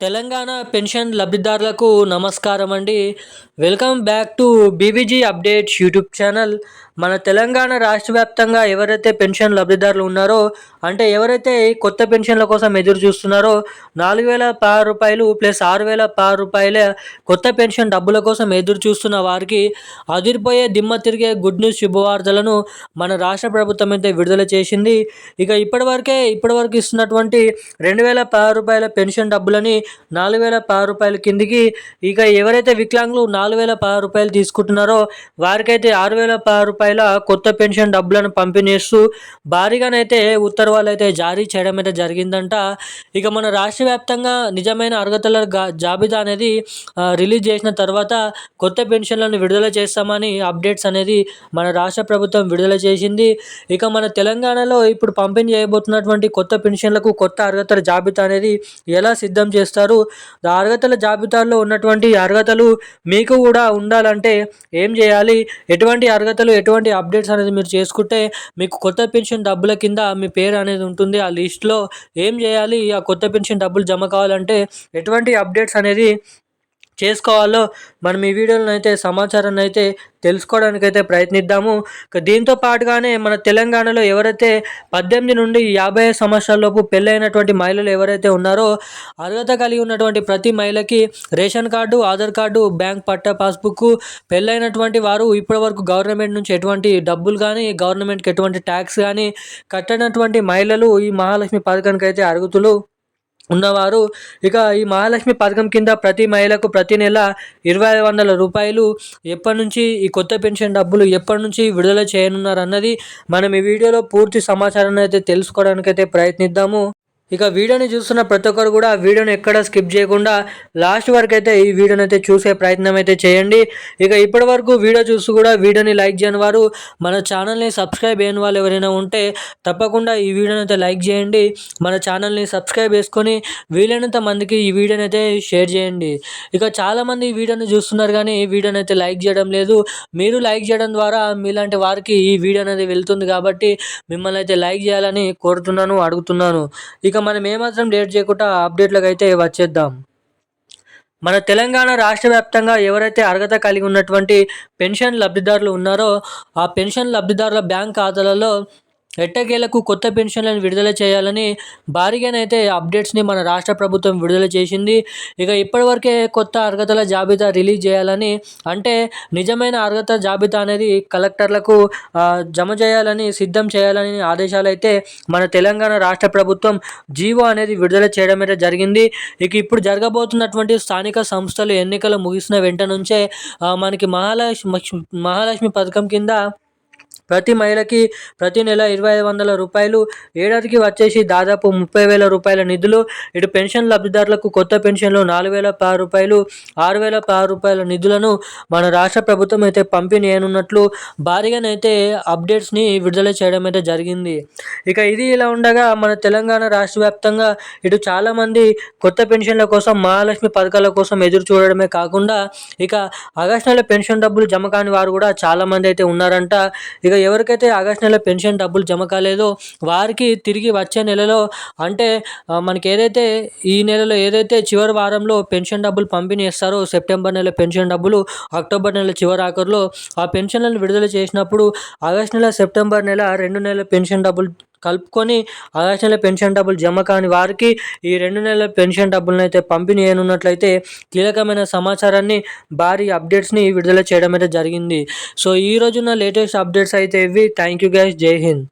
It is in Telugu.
తెలంగాణ పెన్షన్ లబ్ధిదారులకు నమస్కారం అండి welcome back to BBG updates YouTube channel. మన తెలంగాణ రాష్ట్ర వ్యాప్తంగా ఎవరైతే పెన్షన్ లబ్ధిదారులు ఉన్నారో అంటే ఎవరైతే కొత్త పెన్షన్ల కోసం ఎదురు చూస్తున్నారో నాలుగు వేల పది రూపాయలు ప్లస్ ఆరు వేల పది రూపాయల కొత్త పెన్షన్ డబ్బుల కోసం ఎదురు చూస్తున్న వారికి అదిరిపోయే దిమ్మ తిరిగే గుడ్ న్యూస్ శుభవార్తలను మన రాష్ట్ర ప్రభుత్వం అయితే విడుదల చేసింది. ఇక ఇప్పటివరకే ఇప్పటివరకు ఇస్తున్నటువంటి రెండు వేల పదహారు రూపాయల పెన్షన్ డబ్బులని నాలుగు వేల పది రూపాయల కిందికి ఇక ఎవరైతే వికలాంగులు నాలుగు వేల పది రూపాయలు తీసుకుంటున్నారో వారికైతే ఆరు వేల పది రూపాయలు కొత్త పెన్షన్ డబ్బులను పంపిణీ చేస్తూ భారీగానైతే ఉత్తర్వులు అయితే జారీ చేయడం అయితే జరిగిందంట. ఇక మన రాష్ట్ర వ్యాప్తంగా నిజమైన అర్హతల జాబితా అనేది రిలీజ్ చేసిన తర్వాత కొత్త పెన్షన్లను విడుదల చేస్తామని అప్డేట్స్ అనేది మన రాష్ట్ర ప్రభుత్వం విడుదల చేసింది. ఇక మన తెలంగాణలో ఇప్పుడు పంపిణీ చేయబోతున్నటువంటి కొత్త పెన్షన్లకు కొత్త అర్హతల జాబితా అనేది ఎలా సిద్ధం చేస్తారు? అర్హతల జాబితాలో ఉన్నటువంటి అర్హతలు మీకు కూడా ఉండాలంటే ఏం చేయాలి? ఎటువంటి అర్హతలు ఎటువంటి అప్డేట్స్ అనేది మీరు చేసుకుంటే మీకు కొత్త పెన్షన్ డబ్బుల కింద మీ పేరు అనేది ఉంటుంది. ఆ లిస్ట్లో ఏం చేయాలి? ఆ కొత్త పెన్షన్ డబ్బులు జమ కావాలంటే ఎటువంటి అప్డేట్స్ అనేది చేసుకోవాలో మనం ఈ వీడియోలను అయితే సమాచారాన్ని అయితే తెలుసుకోవడానికి అయితే ప్రయత్నిద్దాము దీంతో పాటుగానే మన తెలంగాణలో ఎవరైతే పద్దెనిమిది నుండి యాభై సంవత్సరాలలోపు పెళ్ళైనటువంటి మహిళలు ఎవరైతే ఉన్నారో అర్హత కలిగి ఉన్నటువంటి ప్రతి మహిళకి ration card Aadhaar card bank పట్టా పాస్బుక్ పెళ్ళైనటువంటి వారు ఇప్పటివరకు గవర్నమెంట్ నుంచి ఎటువంటి డబ్బులు కానీ గవర్నమెంట్కి ఎటువంటి ట్యాక్స్ కానీ కట్టనటువంటి మహిళలు ఈ మహాలక్ష్మి పథకానికి అయితే అరుగుతులు ఉన్నవారు ఇక ఈ మహాలక్ష్మి పథకం కింద ప్రతి మహిళకు ప్రతి నెల ఇరవై ఐదు వందల రూపాయలు ఎప్పటి నుంచి ఈ కొత్త పెన్షన్ డబ్బులు ఎప్పటి నుంచి విడుదల చేయనున్నారు అన్నది మనం ఈ వీడియోలో పూర్తి సమాచారాన్ని అయితే తెలుసుకోవడానికి అయితే ప్రయత్నిద్దాము. ఇక వీడియోని చూస్తున్న ప్రతి ఒక్కరు కూడా వీడియోని ఎక్కడ స్కిప్ చేయకుండా లాస్ట్ వరకు అయితే ఈ వీడియోని అయితే చూసే ప్రయత్నం అయితే చేయండి. ఇక ఇప్పటి వరకు వీడియో చూస్తూ కూడా వీడియోని లైక్ చేయని వారు మన ఛానల్ని సబ్స్క్రైబ్ అయిన వాళ్ళు ఎవరైనా ఉంటే తప్పకుండా ఈ వీడియోని అయితే లైక్ చేయండి. మన ఛానల్ని సబ్స్క్రైబ్ చేసుకొని వీలైనంత మందికి ఈ వీడియోని అయితే షేర్ చేయండి. ఇక చాలామంది ఈ వీడియోని చూస్తున్నారు కానీ ఈ వీడియోని అయితే లైక్ చేయడం లేదు. మీరు లైక్ చేయడం ద్వారా మీలాంటి వారికి ఈ వీడియో అనేది వెళ్తుంది కాబట్టి మిమ్మల్ని అయితే లైక్ చేయాలని కోరుతున్నాను అడుగుతున్నాను. ఇక మనం ఏమాత్రం లేట్ చేయకుండా అప్డేట్లకు అయితే వచ్చేద్దాం. మన తెలంగాణ రాష్ట్ర వ్యాప్తంగా ఎవరైతే అర్హత కలిగి ఉన్నటువంటి పెన్షన్ లబ్ధిదారులు ఉన్నారో ఆ పెన్షన్ లబ్ధిదారుల బ్యాంక్ ఖాతాలలో ఎట్టకేలకు కొత్త పెన్షన్లను విడుదల చేయాలని భారీగానైతే అప్డేట్స్ని మన రాష్ట్ర ప్రభుత్వం విడుదల చేసింది. ఇక ఇప్పటివరకే కొత్త అర్హతల జాబితా రిలీజ్ చేయాలని అంటే నిజమైన అర్హత జాబితా అనేది కలెక్టర్లకు జమ చేయాలని సిద్ధం చేయాలని ఆదేశాలు అయితే మన తెలంగాణ రాష్ట్ర ప్రభుత్వం జీవో అనేది విడుదల చేయడం అయితే జరిగింది. ఇక ఇప్పుడు జరగబోతున్నటువంటి స్థానిక సంస్థలు ఎన్నికలు ముగిసిన వెంట నుంచే మనకి మహాలక్ష్మి మహాలక్ష్మి పథకం కింద ప్రతి మహిళకి ప్రతి నెల ఇరవై ఐదు వందల రూపాయలు ఏడాదికి వచ్చేసి దాదాపు ముప్పై వేల రూపాయల నిధులు. ఇటు పెన్షన్ లబ్ధిదారులకు కొత్త పెన్షన్లు నాలుగు వేల పది రూపాయలు ఆరు వేల పది రూపాయల నిధులను మన రాష్ట్ర ప్రభుత్వం అయితే పంపిణీ అయినట్లు భారీగానైతే అప్డేట్స్ని విడుదల చేయడం అయితే జరిగింది. ఇక ఇది ఇలా ఉండగా మన తెలంగాణ రాష్ట్ర వ్యాప్తంగా ఇటు చాలామంది కొత్త పెన్షన్ల కోసం మహాలక్ష్మి పథకాల కోసం ఎదురు చూడడమే కాకుండా ఇక ఆగస్టు నెల పెన్షన్ డబ్బులు జమ కాని వారు కూడా చాలామంది అయితే ఉన్నారంట. ఇక ఎవరికైతే ఆగస్ట్ నెల పెన్షన్ డబ్బులు జమ కాలేదో వారికి తిరిగి వచ్చే నెలలో అంటే మనకి ఏదైతే ఈ నెలలో ఏదైతే చివరి వారంలో పెన్షన్ డబ్బులు పంపిణీ చేస్తారో సెప్టెంబర్ నెల పెన్షన్ డబ్బులు అక్టోబర్ నెల చివరి ఆఖరులో ఆ పెన్షన్లను విడుదల చేసినప్పుడు ఆగస్ట్ నెల సెప్టెంబర్ నెల రెండు నెలల పెన్షన్ డబ్బులు కలుపుకొని ఆగస్టు నెల పెన్షన్ డబ్బులు జమ కాని వారికి ఈ రెండు నెలల పెన్షన్ డబ్బులను అయితే పంపిణీ చేయనున్నట్లయితే కీలకమైన సమాచారాన్ని భారీ అప్డేట్స్ని విడుదల చేయడం అయితే జరిగింది. సో ఈ రోజున లేటెస్ట్ అప్డేట్స్ అయితే ఇవి. థ్యాంక్ యూ గైస్ జై హింద్.